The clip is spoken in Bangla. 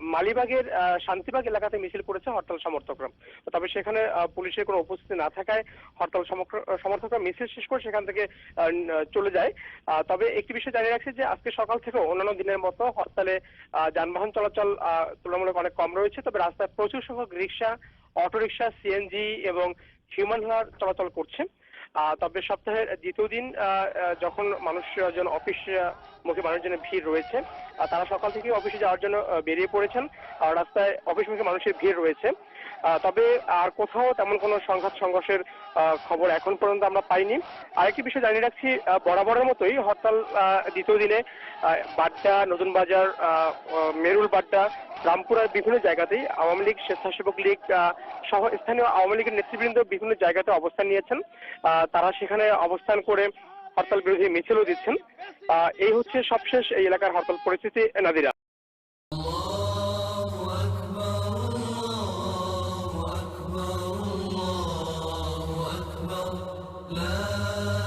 মালিবাগের শান্তিবাগ এলাকাতে মিছিল করেছে হরতাল সমর্থকরা। তবে সেখানে পুলিশের কোনো উপস্থিতি না থাকায় হরতাল সমর্থক- সমর্থকরা মিছিল শেষ করে সেখান থেকে চলে যায়। তবে একটি বিষয় জানিয়ে রাখছি যে, আজকে সকাল থেকে অন্যান্য দিনের মতো হরতালে যানবাহন চলাচল তুলনামূলক অনেক কম রয়েছে। তবে রাস্তায় প্রচুর সংখ্যক রিক্সা অটোরিকশা সিএনজি এবং হিউম্যান হেয়ার চলাচল করছে। তবে সপ্তাহের দ্বিতীয় দিন যখন মানুষজন অফিস মুখে মানুষজনের ভিড় রয়েছে তারা সকাল থেকে অফিসে যাওয়ার জন্য বেরিয়ে পড়েছেন। রাস্তায় অফিস মুখে মানুষের ভিড় রয়েছে। তবে আর কোথাও তেমন কোনো সংঘাত, সংঘর্ষের খবর এখন পর্যন্ত আমরা পাইনি। আরেকটি বিষয় জানিয়ে রাখছি বরাবরের মতোই হরতাল দ্বিতীয় দিনে বাড্ডা, নতুন বাজার মেরুল বাড্ডা রামপুরার বিভিন্ন জায়গাতেই আওয়ামী লীগ স্বেচ্ছাসেবক লীগ সহ স্থানীয় আওয়ামী লীগের নেতৃবৃন্দ বিভিন্ন জায়গাতে অবস্থান নিয়েছেন। তারা সেখানে অবস্থান করে হরতাল বিরোধী মিছিলও দিচ্ছেন। এই হচ্ছে সবশেষ এই এলাকার হরতাল পরিস্থিতি, নাদিরা। لا